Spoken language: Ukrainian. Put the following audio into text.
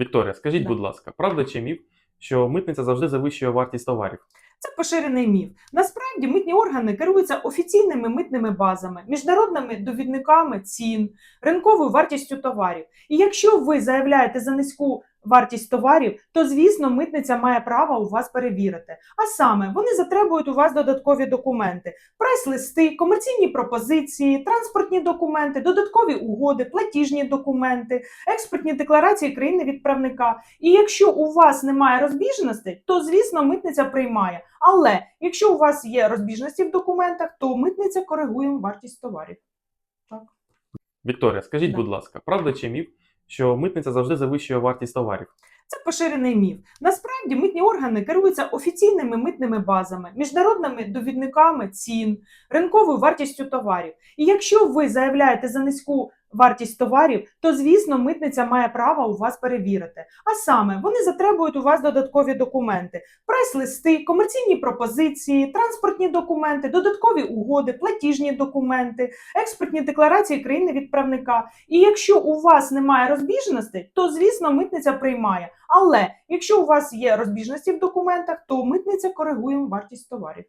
Вікторія, скажіть, будь ласка, правда чи міф, що митниця завжди завищує вартість товарів? Це поширений міф. Насправді митні органи керуються офіційними митними базами, міжнародними довідниками цін, ринковою вартістю товарів. І якщо ви заявляєте за низьку вартість товарів, то звісно митниця має право у вас перевірити. А саме вони затребують у вас додаткові документи: прайс-листи, комерційні пропозиції, транспортні документи, додаткові угоди, платіжні документи, експортні декларації країни відправника. І якщо у вас немає розбіжностей, то звісно митниця приймає. Але якщо у вас є розбіжності в документах, то митниця коригує вартість товарів. Так. Вікторія, скажіть, Да. будь ласка, правда чи міф, що митниця завжди завищує вартість товарів? Це поширений міф. Насправді митні органи керуються офіційними митними базами, міжнародними довідниками цін, ринковою вартістю товарів. І якщо ви заявляєте за низьку вартість товарів, то звісно митниця має право у вас перевірити. А саме вони затребують у вас додаткові документи: прайс-листи, комерційні пропозиції, транспортні документи, додаткові угоди, платіжні документи, експортні декларації країни відправника. І якщо у вас немає розбіжностей, то звісно митниця приймає. Але якщо у вас є розбіжності в документах, то митниця коригує вартість товарів.